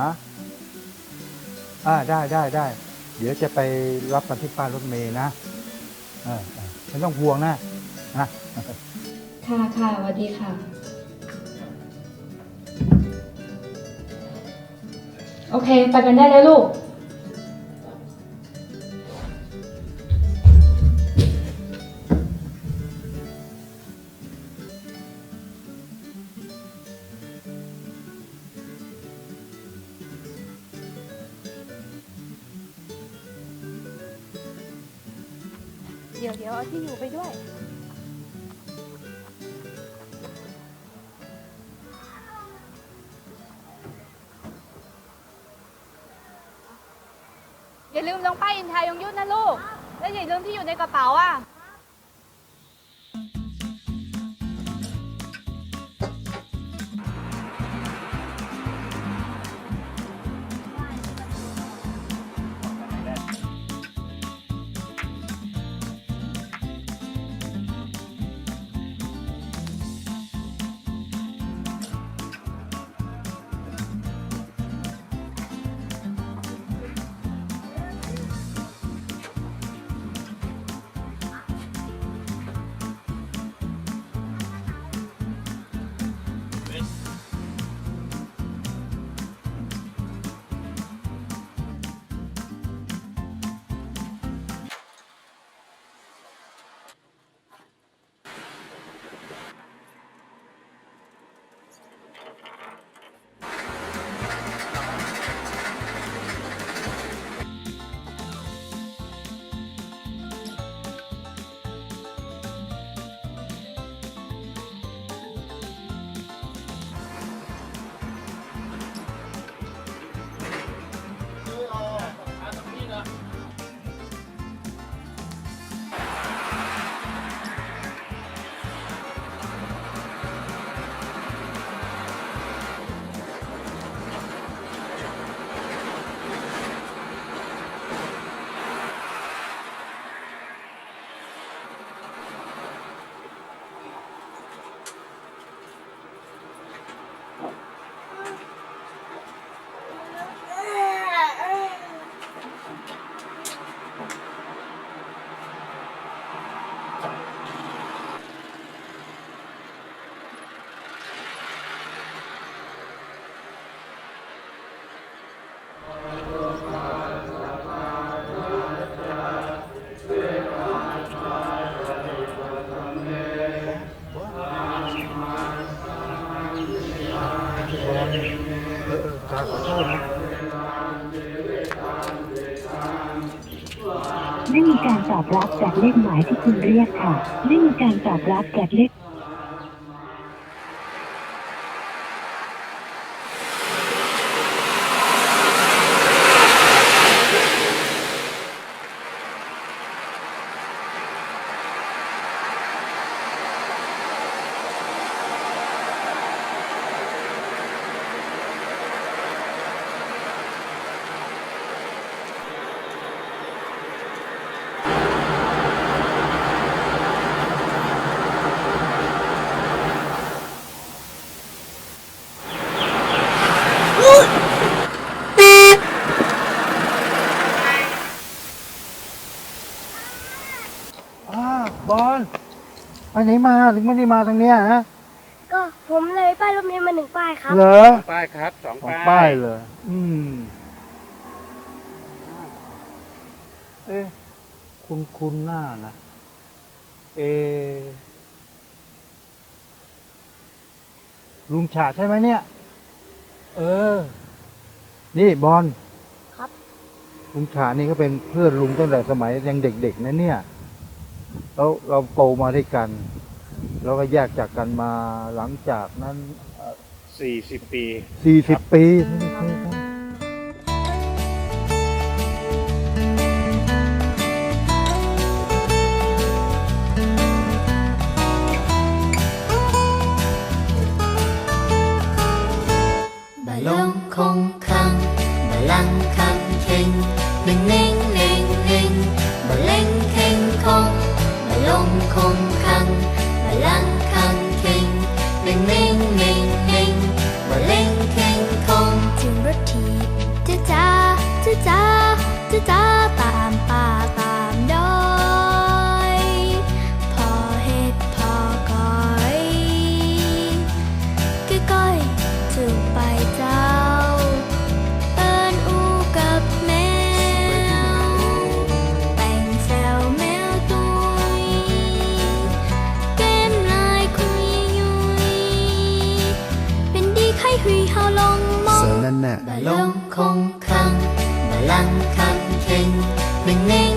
ฮะอ่าได้ได้ได้ เดี๋ยวจะไปรับกันที่ป้ายรถเมย์นะเออเออไม่ต้องห่วงนะนะค่ะค่ะสวัสดีค่ะ โอเค ไปกันได้แล้วลูก ดี๋ยวเดี๋ยวเอาที่อยู่ไปด้วย อย่าลืมลงป้ายอินทายงยุทธนะลูก และอย่าลืมที่อยู่ในกระเป๋าอะ ไม่มีการตอบรับจากเลขหมายที่คุณเรียกค่ะไม่มีการตอบรับจากเลข อ่าบอลไปไหนมาถึงไม่ได้มาทางเนี้ยฮะก็ผมเลยป้ายรถเมล์มาหนึ่งป้ายครับ เหรอป้ายครับสองสองป้ายป้ายเลย อืม เอ๊ะคุณคุณหน้านะ เอะลุงฉาดใช่ไหมเนี่ย เออ นี่บอลครับ ลุงฉาดนี่ก็เป็นเพื่อนลุงตั้งแต่สมัยยังเด็กๆนะเนี่ย แล้วเราโตมาด้วยกัน แล้วก็แยกจากกันมาหลังจากนั้นสี่สิบปี สี่สิบปี không khăng, mà lăng khăng khinh mình ninh ninh ninh mà lênh khênh không, mà lông không khăng, mà lăng trong mong nè, lông không khăn Bà lăng khăn khinh Mình nên